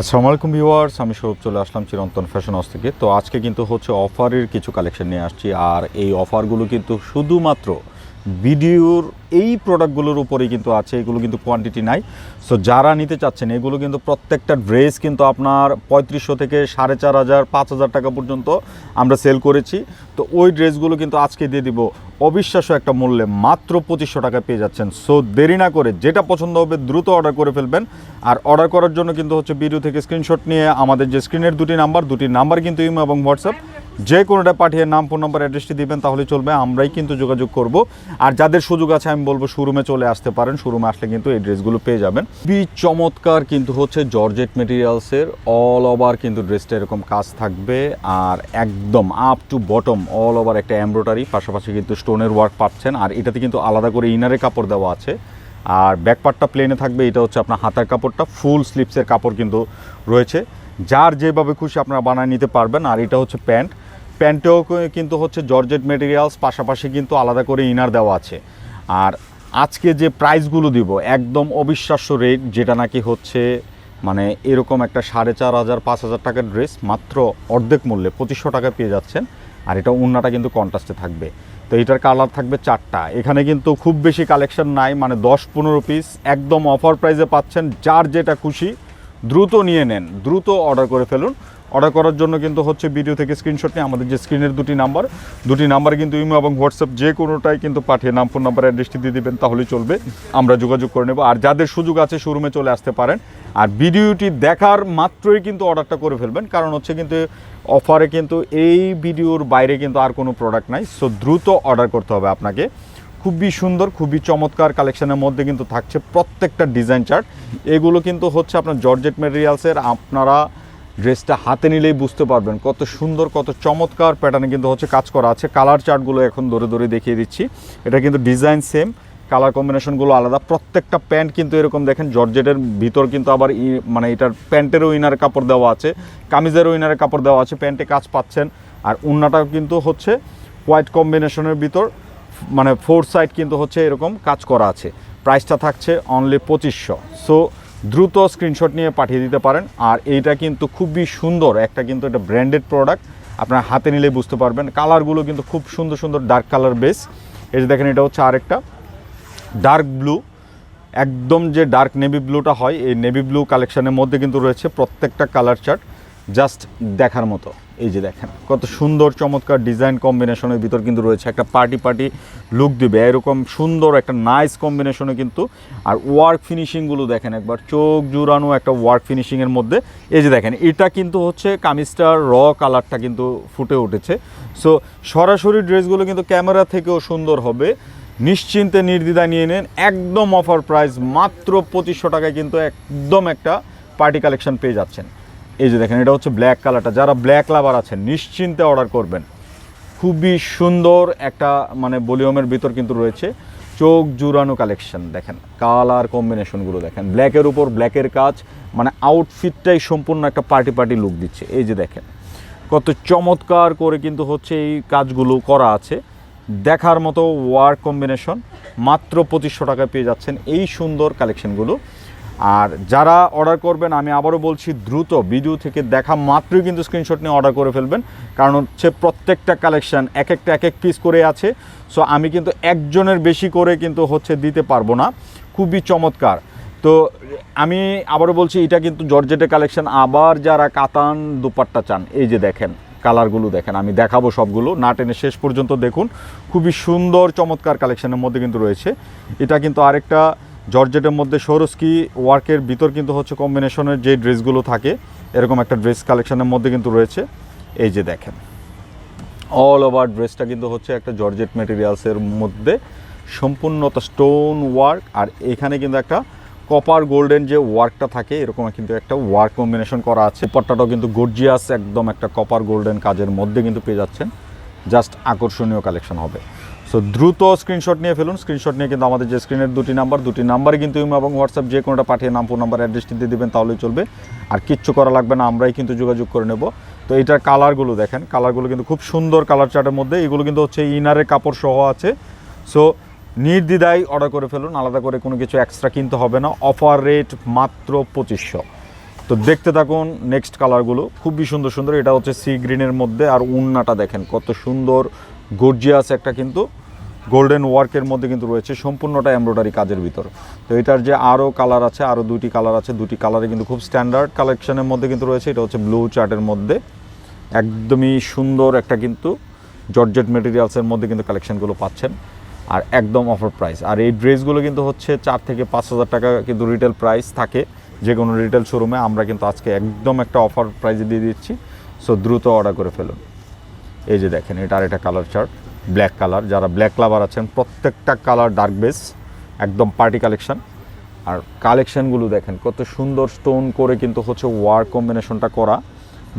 আসসালামু আলাইকুম ভিউয়ার্স, আমি সৌরভ চলে আসলাম চিরন্তন ফ্যাশন হাউস থেকে। তো আজকে কিন্তু হচ্ছে অফারের কিছু কালেকশন নিয়ে আসছি। আর এই অফারগুলো কিন্তু শুধুমাত্র ভিডিওর এই প্রোডাক্টগুলোর উপরেই কিন্তু আছে, এগুলো কিন্তু কোয়ান্টিটি নাই। সো যারা নিতে চাচ্ছেন, এগুলো কিন্তু প্রত্যেকটা ড্রেস কিন্তু আপনার পঁয়ত্রিশশো থেকে সাড়ে চার হাজার, পাঁচ হাজার টাকা পর্যন্ত আমরা সেল করেছি। তো, ওই ড্রেসগুলো কিন্তু আজকে দিয়ে দিব। অবিশ্বাস্য একটা মূল্যে মাত্র পঁচিশশো টাকা পেয়ে যাচ্ছেন। সো দেরি না করে যেটা পছন্দ হবে দ্রুত অর্ডার করে ফেলবেন। আর অর্ডার করার জন্য কিন্তু হচ্ছে ভিডিও থেকে স্ক্রিনশট নিয়ে আমাদের যে স্ক্রিনের দুটি নাম্বার দুটি নাম্বার কিন্তু ইমো এবং হোয়াটসঅ্যাপ যে কোনোটা পাঠিয়ে নাম, ফোন নম্বর অ্যাড্রেসটি দিবেন তাহলে চলবে। আমরাই কিন্তু যোগাযোগ করব। আর যাদের সুযোগ আছে, আমি বলব শোরুমে চলে আসতে পারেন। শোরুমে আসলে কিন্তু এই ড্রেসগুলো পেয়ে যাবেন। খুবই চমৎকার কিন্তু হচ্ছে জর্জেট মেটেরিয়ালসের অল ওভার কিন্তু ড্রেসটা এরকম কাজ থাকবে। আর একদম up to bottom all over একটা এমব্রয়ডারি পাশাপাশি কিন্তু স্টোনের ওয়ার্ক পাচ্ছেন। আর এটাতে কিন্তু আলাদা করে ইনারে কাপড় দেওয়া আছে। আর ব্যাকপার্টটা প্লেনে থাকবে, এটা হচ্ছে আপনার হাতার কাপড়টা। ফুল স্লিপসের কাপড় কিন্তু রয়েছে। যার যেভাবে খুশি আপনারা বানায় নিতে পারবেন। আর এটা হচ্ছে প্যান্ট। প্যান্টেও কিন্তু হচ্ছে জর্জেট মেটেরিয়ালস পাশাপাশি কিন্তু আলাদা করে ইনার দেওয়া আছে। আর আজকে যে প্রাইসগুলো দিব, একদম অবিশ্বাস্য রেট যেটা নাকি হচ্ছে মানে এরকম একটা সাড়ে চার হাজার, পাঁচ হাজার টাকার ড্রেস মাত্র অর্ধেক মূল্যে পঁচিশশো টাকা পেয়ে যাচ্ছেন। আর এটা উন্নাটা কিন্তু কন্ট্রাস্টে থাকবে। তো এটার কালার থাকবে চারটা। এখানে কিন্তু খুব বেশি কালেকশন নাই মানে দশ পনেরো পিস একদম অফার প্রাইসে পাচ্ছেন। যার যেটা খুশি দ্রুত নিয়ে নেন, দ্রুত অর্ডার করে ফেলুন। অর্ডার করার জন্য কিন্তু হচ্ছে ভিডিও থেকে স্ক্রিনশট নিয়ে আমাদের যে স্ক্রিনের দুটি নাম্বার দুটি নাম্বার কিন্তু ইমো এবং হোয়াটসঅ্যাপ যে কোনোটাই কিন্তু পাঠিয়ে নাম ফোন নাম্বার অ্যাড্রেসটি দিয়ে দেবেন, তাহলেই চলবে। আমরা যোগাযোগ করে নেব। আর যাদের সুযোগ আছে শোরুমে চলে আসতে পারেন। আর ভিডিওটি দেখার মাত্রই কিন্তু অর্ডারটা করে ফেলবেন। কারণ হচ্ছে কিন্তু অফারে কিন্তু এই ভিডিওর বাইরে কিন্তু আর কোনো প্রোডাক্ট নাই। সো দ্রুত অর্ডার করতে হবে আপনাকে। খুবই সুন্দর, খুবই চমৎকার কালেকশনের মধ্যে কিন্তু থাকছে প্রত্যেকটা ডিজাইন চার্ট এগুলো কিন্তু হচ্ছে আপনার জর্জেট মেটেরিয়ালসের আপনারা ড্রেসটা হাতে নিলেই বুঝতে পারবেন কত সুন্দর, কত চমৎকার প্যাটার্নে কিন্তু হচ্ছে কাজ করা আছে। কালার চার্টগুলো এখন ধরে ধরে দেখিয়ে দিচ্ছি। এটা কিন্তু ডিজাইন সেম কালার কম্বিনেশনগুলো আলাদা। প্রত্যেকটা প্যান্ট কিন্তু এরকম দেখেন, জর্জেটের ভিতর কিন্তু আবার মানে এটার প্যান্টেরও ইনার কাপড় দেওয়া আছে, কামিজেরও ইনারের কাপড় দেওয়া আছে প্যান্টে কাজ পাচ্ছেন। আর উন্নাটাও কিন্তু হচ্ছে হোয়াইট কম্বিনেশনের ভিতর মানে ফোর সাইড কিন্তু হচ্ছে এরকম কাজ করা আছে। প্রাইসটা থাকছে অনলি পঁচিশশো। সো দ্রুত স্ক্রিনশট নিয়ে পাঠিয়ে দিতে পারেন। আর এইটা কিন্তু খুবই সুন্দর, একটা কিন্তু এটা ব্র্যান্ডেড প্রোডাক্ট আপনার হাতে নিলে বুঝতে পারবেন। কালারগুলো কিন্তু খুব সুন্দর সুন্দর ডার্ক কালার বেস এই যে দেখেন, এটা হচ্ছে আরেকটা ডার্ক ব্লু একদম যে ডার্ক নেভি ব্লুটা হয়, এই নেভি ব্লু কালেকশানের মধ্যে কিন্তু রয়েছে প্রত্যেকটা কালার চার্ট জাস্ট দেখার মতো। এই যে দেখেন, কত সুন্দর চমৎকার ডিজাইন কম্বিনেশনের ভিতর কিন্তু রয়েছে একটা পার্টি পার্টি লুক দিবে। এরকম সুন্দর একটা নাইস কম্বিনেশনে কিন্তু, আর ওয়ার্ক ফিনিশিংগুলো দেখেন একবার, চোখ জুড়ানো একটা ওয়ার্ক ফিনিশিংয়ের মধ্যে। এই যে দেখেন, এটা কিন্তু হচ্ছে কামিজটার র কালারটা কিন্তু ফুটে উঠেছে। সো সরাসরি ড্রেসগুলো কিন্তু ক্যামেরা থেকেও সুন্দর হবে। নিশ্চিন্তে নির্দ্বিধায় নিয়ে নেন, একদম অফার প্রাইস, মাত্র পঁচিশশো টাকায় কিন্তু একদম একটা পার্টি কালেকশন পেয়ে যাচ্ছেন। এই যে দেখেন, এটা হচ্ছে ব্ল্যাক কালারটা যারা ব্ল্যাক লাভার আছেন, নিশ্চিন্তে অর্ডার করবেন। খুবই সুন্দর একটা মানে ভলিউমের ভিতর কিন্তু রয়েছে। চোখ জুড়ানো কালেকশন দেখেন। কালার কম্বিনেশনগুলো দেখেন। ব্ল্যাকের উপর ব্ল্যাকের কাজ মানে আউটফিটটাই সম্পূর্ণ একটা পার্টি পার্টি লুক দিচ্ছে। এই যে দেখেন, কত চমৎকার করে কিন্তু হচ্ছে এই কাজগুলো করা আছে। দেখার মতো ওয়ার্ক কম্বিনেশন মাত্র পঁচিশশো টাকায় পেয়ে যাচ্ছেন এই সুন্দর কালেকশনগুলো আর যারা অর্ডার করবেন, আমি আবারও বলছি, দ্রুত ভিডিও থেকে দেখা মাত্রই কিন্তু স্ক্রিনশট নিয়ে অর্ডার করে ফেলবেন। কারণ হচ্ছে প্রত্যেকটা কালেকশন এক একটা, এক এক পিস করে আছে। সো আমি কিন্তু একজনের বেশি করে কিন্তু হচ্ছে দিতে পারব না। খুবই চমৎকার। তো, আমি আবারও বলছি, এটা কিন্তু জর্জেটের কালেকশান আবার যারা কাতান দুপাট্টা চান, এই যে দেখেন কালারগুলো দেখেন, আমি দেখাবো সবগুলো। না টেনে শেষ পর্যন্ত দেখুন। খুবই সুন্দর, চমৎকার কালেকশানের মধ্যে কিন্তু রয়েছে। এটা কিন্তু আরেকটা জর্জেটের মধ্যে সৌরস্কি ওয়ার্কের ভিতর কিন্তু হচ্ছে কম্বিনেশনের যে ড্রেসগুলো থাকে, এরকম একটা ড্রেস কালেকশনের মধ্যে কিন্তু রয়েছে। এই যে দেখেন অল ওভার ড্রেসটা কিন্তু হচ্ছে একটা জর্জেট মেটেরিয়ালসের মধ্যে সম্পূর্ণতা স্টোন ওয়ার্ক আর এখানে কিন্তু একটা কপার গোল্ডেন যে ওয়ার্কটা থাকে, এরকম কিন্তু একটা ওয়ার্ক কম্বিনেশন করা আছে। পট্টাটাও কিন্তু গর্জিয়াস একদম একটা কপার গোল্ডেন কাজের মধ্যে কিন্তু পেয়ে যাচ্ছেন। জাস্ট আকর্ষণীয় কালেকশন হবে। সো দ্রুত স্ক্রিনশট নিয়ে ফেলুন। স্ক্রিনশট নিয়ে কিন্তু আমাদের যে স্ক্রিনের দুটি নাম্বার দুটি নাম্বারে কিন্তু ইমো এবং হোয়াটসঅ্যাপ যে কোনোটা পাঠিয়ে নাম ফোন নাম্বার অ্যাড্রেসটি দিয়ে দেবেন, তাহলেই চলবে। আর কিচ্ছু করা লাগবে না, আমরাই কিন্তু যোগাযোগ করে নেব। তো এটার কালারগুলো দেখেন। কালারগুলো কিন্তু খুব সুন্দর কালার চার্টের মধ্যে। এগুলো কিন্তু হচ্ছে ইনারের কাপড় সহ আছে। সো নির্দ্বিধায় অর্ডার করে ফেলুন। আলাদা করে কোনো কিছু এক্সট্রা কিনতে হবে না। অফার রেট মাত্র পঁচিশশো। তো দেখতে থাকুন নেক্সট কালারগুলো খুবই সুন্দর সুন্দর। এটা হচ্ছে সি গ্রিনের মধ্যে। আর উন্নাটা দেখেন কত সুন্দর। গর্জিয়াস একটা কিন্তু গোল্ডেন ওয়ার্কের মধ্যে কিন্তু রয়েছে, সম্পূর্ণটা এমব্রয়ডারি কাজের ভিতর। তো এটার যে আরও কালার আছে আরও দুটি কালার আছে দুটি কালারে কিন্তু খুব স্ট্যান্ডার্ড কালেকশনের মধ্যে কিন্তু রয়েছে, এটা হচ্ছে ব্লু চার্টের মধ্যে। একদমই সুন্দর একটা কিন্তু জর্জেট মেটেরিয়ালসের মধ্যে কিন্তু কালেকশানগুলো পাচ্ছেন, আর একদম অফার প্রাইস আর এই ড্রেসগুলো কিন্তু হচ্ছে চার থেকে পাঁচ হাজার টাকা কিন্তু রিটেল প্রাইস থাকে, যে কোনো রিটেল শোরুমে আমরা কিন্তু আজকে একদম একটা অফার প্রাইসে দিয়ে দিচ্ছি সো দ্রুত অর্ডার করে ফেলুন। এই যে দেখেন, এটা আর একটা কালার চার্ট ব্ল্যাক কালার যারা ব্ল্যাক লাভার আছেন, প্রত্যেকটা কালার ডার্ক বেস একদম পার্টি কালেকশন আর কালেকশনগুলো দেখেন, কত সুন্দর স্টোন করে কিন্তু হচ্ছে ওয়ার কম্বিনেশনটা করা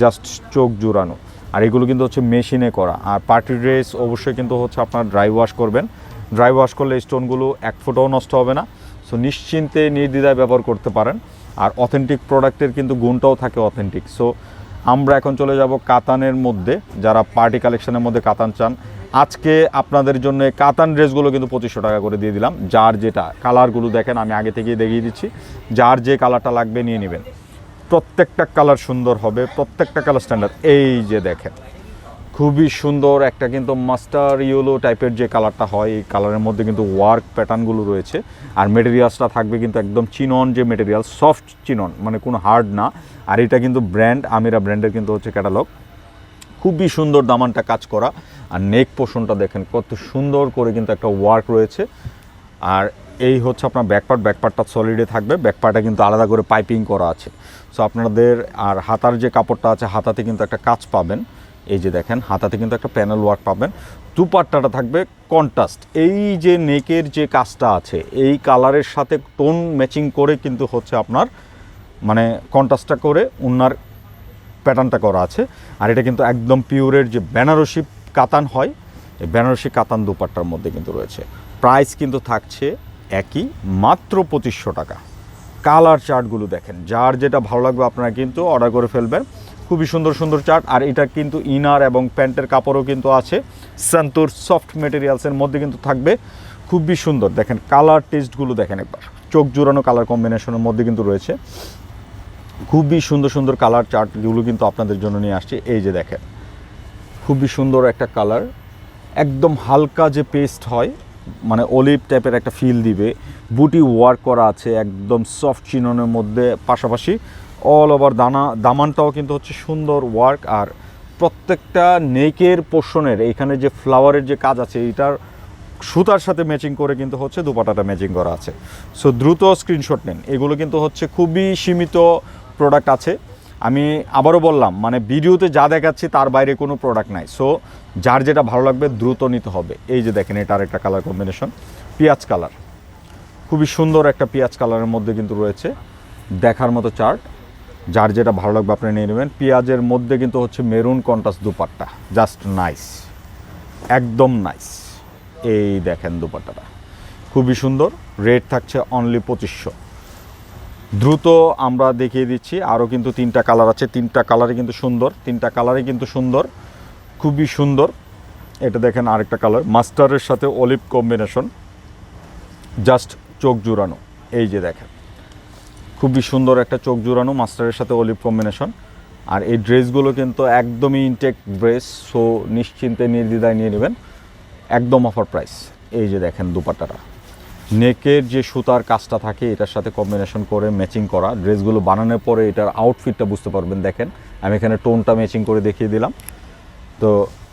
জাস্ট চোখ জুড়ানো। আর এগুলো কিন্তু হচ্ছে মেশিনে করা। আর পার্টি ড্রেস অবশ্যই কিন্তু হচ্ছে আপনার ড্রাই ওয়াশ করবেন। ড্রাই ওয়াশ করলে স্টোনগুলো এক ফুটও নষ্ট হবে না। সো নিশ্চিন্তে নির্দ্বিধায় ব্যবহার করতে পারেন। আর অথেন্টিক প্রোডাক্টের কিন্তু গুণটাও থাকে অথেন্টিক সো আমরা এখন চলে যাব কাতানের মধ্যে, যারা পার্টি কালেকশনের মধ্যে কাতান চান। আজকে আপনাদের জন্য কাতান ড্রেসগুলো কিন্তু পঁচিশশো টাকা করে দিয়ে দিলাম। যার যেটা কালারগুলো দেখেন, আমি আগে থেকেই দেখিয়ে দিচ্ছি। যার যে কালারটা লাগবে নিয়ে নেবেন। প্রত্যেকটা কালার সুন্দর হবে, প্রত্যেকটা কালার স্ট্যান্ডার্ড এই যে দেখেন খুবই সুন্দর একটা কিন্তু মাস্টার ইয়েলো টাইপের যে কালারটা হয়, এই কালারের মধ্যে কিন্তু ওয়ার্ক প্যাটার্নগুলো রয়েছে। আর মেটেরিয়ালসটা থাকবে কিন্তু একদম চিনন যে মেটেরিয়াল, সফট চিনন মানে কোনো হার্ড না। আর এটা কিন্তু ব্র্যান্ড, আমিরা ব্র্যান্ডের কিন্তু হচ্ছে ক্যাটালগ। খুবই সুন্দর দামানটা কাজ করা। আর নেক পোষণটা দেখেন, কত সুন্দর করে কিন্তু একটা ওয়ার্ক রয়েছে। আর এই হচ্ছে আপনার ব্যাকপার্ট, ব্যাকপার্টটা সলিডে থাকবে। ব্যাকপার্টে কিন্তু আলাদা করে পাইপিং করা আছে। সো আপনাদের আর হাতার যে কাপড়টা আছে, হাতাতে কিন্তু একটা কাজ পাবেন। এই যে দেখেন, হাতাতে কিন্তু একটা প্যানেল ওয়ার্ক পাবেন। দুপাট্টাটা থাকবে কন্ট্রাস্ট এই যে নেকের যে কাজটা আছে, এই কালারের সাথে টোন ম্যাচিং করে কিন্তু হচ্ছে আপনার মানে কন্ট্রাস্টটা করে উনার প্যাটার্নটা করা আছে। আর এটা কিন্তু একদম পিওরের যে বেনারসি কাতান হয়, এই বেনারসি কাতান দুপাট্টার মধ্যে কিন্তু রয়েছে। প্রাইস কিন্তু থাকছে একই, মাত্র পঁচিশশো টাকা। কালার চার্টগুলো দেখেন, যার যেটা ভালো লাগবে আপনারা কিন্তু অর্ডার করে ফেলবেন। খুবই সুন্দর সুন্দর চার্ট আর এটা কিন্তু ইনার এবং প্যান্টের কাপড়ও কিন্তু আছে। সান্তুর সফট মেটেরিয়ালসের মধ্যে কিন্তু থাকবে। খুবই সুন্দর, দেখেন কালার টেস্টগুলো দেখেন একবার। চোখ জোড়ানো কালার কম্বিনেশনের মধ্যে কিন্তু রয়েছে। খুবই সুন্দর সুন্দর কালার চার্টগুলো কিন্তু আপনাদের জন্য নিয়ে আসছি। এই যে দেখেন, খুবই সুন্দর একটা কালার একদম হালকা যে পেস্ট হয় মানে অলিভ টাইপের একটা ফিল দিবে। বুটি ওয়ার্ক করা আছে, একদম সফট চিননের মধ্যে। পাশাপাশি অল ওভার দানা, দামানটাও কিন্তু হচ্ছে সুন্দর ওয়ার্ক আর প্রত্যেকটা নেকের পোর্শনের এইখানে যে ফ্লাওয়ারের যে কাজ আছে, এইটার সুতার সাথে ম্যাচিং করে কিন্তু হচ্ছে দুপাটাটা ম্যাচিং করা আছে। সো দ্রুত স্ক্রিনশট নেন। এগুলো কিন্তু হচ্ছে খুবই সীমিত প্রোডাক্ট আছে। আমি আবারও বললাম মানে ভিডিওতে যা দেখাচ্ছি তার বাইরে কোনো প্রোডাক্ট নাই। সো যার যেটা ভালো লাগবে দ্রুত নিতে হবে। এই যে দেখেন এটা একটা কালার কম্বিনেশন পেঁয়াজ কালার খুবই সুন্দর একটা পেঁয়াজ কালারের মধ্যে কিন্তু রয়েছে। দেখার মতো চার্ট যার যেটা ভালো লাগবে আপনি নিয়ে নেবেন। পেঁয়াজের মধ্যে কিন্তু হচ্ছে maroon contrast dupatta. Just nice. একদম নাইস। এই দেখেন দুপাট্টাটা। খুবই সুন্দর। রেট থাকছে অনলি পঁচিশশো। দ্রুত আমরা দেখিয়ে দিচ্ছি। আরও কিন্তু তিনটা কালার আছে। তিনটা কালারে কিন্তু সুন্দর। তিনটা কালারে কিন্তু সুন্দর। খুবই সুন্দর। এটা দেখেন আরেকটা কালার। মাস্টারের সাথে অলিভ কম্বিনেশন জাস্ট চোখ জুড়ানো। এই যে দেখেন। খুবই সুন্দর একটা চোখ জুড়ানো মাস্টারের সাথে অলিভ কম্বিনেশন আর এই ড্রেসগুলো কিন্তু একদমই ইনটেক ড্রেস সো নিশ্চিন্তে, নির্দ্বিধায় নিয়ে নেবেন। একদম অফার প্রাইস এই যে দেখেন দুপাট্টাটা। নেকের যে সুতার কাজটা থাকে, এটার সাথে কম্বিনেশন করে ম্যাচিং করা। ড্রেসগুলো বানানোর পরে এটার আউটফিটটা বুঝতে পারবেন, দেখেন। আমি এখানে টোনটা ম্যাচিং করে দেখিয়ে দিলাম। তো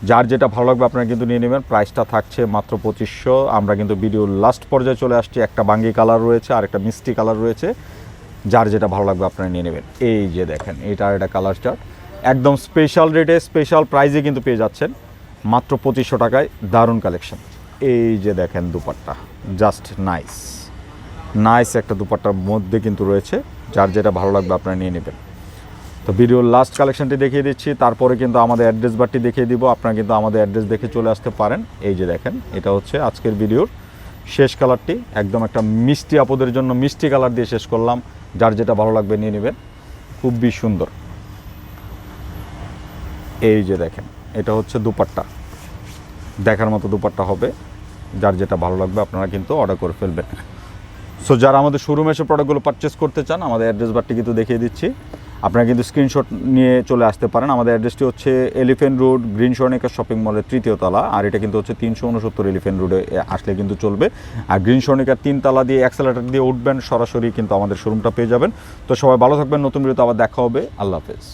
যার যেটা ভালো লাগবে আপনারা কিন্তু নিয়ে নেবেন। প্রাইসটা থাকছে মাত্র পঁচিশশো। আমরা কিন্তু ভিডিওর লাস্ট পর্যায়ে চলে আসছি। একটা বাঙ্গি কালার রয়েছে আর একটা মিষ্টি কালার রয়েছে। যার যেটা ভালো লাগবে আপনারা নিয়ে নেবেন। এই যে দেখেন, এটা একটা কালার চার্ট একদম স্পেশাল রেটে স্পেশাল প্রাইজে কিন্তু পেয়ে যাচ্ছেন। মাত্র পঁচিশশো টাকায় দারুণ কালেকশন এই যে দেখেন দুপাট্টা জাস্ট নাইস নাইস একটা দুপাট্টার মধ্যে কিন্তু রয়েছে, যার যেটা ভালো লাগবে আপনারা নিয়ে নেবেন। তো ভিডিওর লাস্ট কালেকশনটি দেখিয়ে দিচ্ছি, তারপরে কিন্তু আমাদের অ্যাড্রেস বারটি দেখিয়ে দিব। আপনারা কিন্তু আমাদের অ্যাড্রেস দেখে চলে আসতে পারেন। এই যে দেখেন, এটা হচ্ছে আজকের ভিডিওর শেষ কালারটি একদম একটা মিষ্টি আপদের জন্য মিষ্টি কালার দিয়ে শেষ করলাম। যার যেটা ভালো লাগবে নিয়ে নেবেন। খুবই সুন্দর। এই যে দেখেন, এটা হচ্ছে দুপাট্টা। দেখার মতো দুপাট্টা হবে। যার যেটা ভালো লাগবে আপনারা কিন্তু অর্ডার করে ফেলবেন। সো যারা আমাদের শোরুমে এসে প্রোডাক্টগুলো পারচেস করতে চান, আমাদের অ্যাড্রেস বারটি কিন্তু দেখিয়ে দিচ্ছি। আপনারা কিন্তু স্ক্রিনশট নিয়ে চলে আসতে পারেন। আমাদের অ্যাড্রেসটি হচ্ছে Elephant road green Swarnika shopping মলের তৃতীয় তলা। আর এটা কিন্তু হচ্ছে তিনশো উনসত্তর এলিফেন্ট রোডে আসলে কিন্তু চলবে। আর গ্রিন সর্ণিকার তিন তলা দিয়ে অ্যাক্সেলেটার দিয়ে উঠবেন, সরাসরি কিন্তু আমাদের শোরুমটা পেয়ে যাবেন। তো সবাই ভালো থাকবেন, নতুন ভিডিওতে আবার দেখা হবে। আল্লাহ হাফেজ।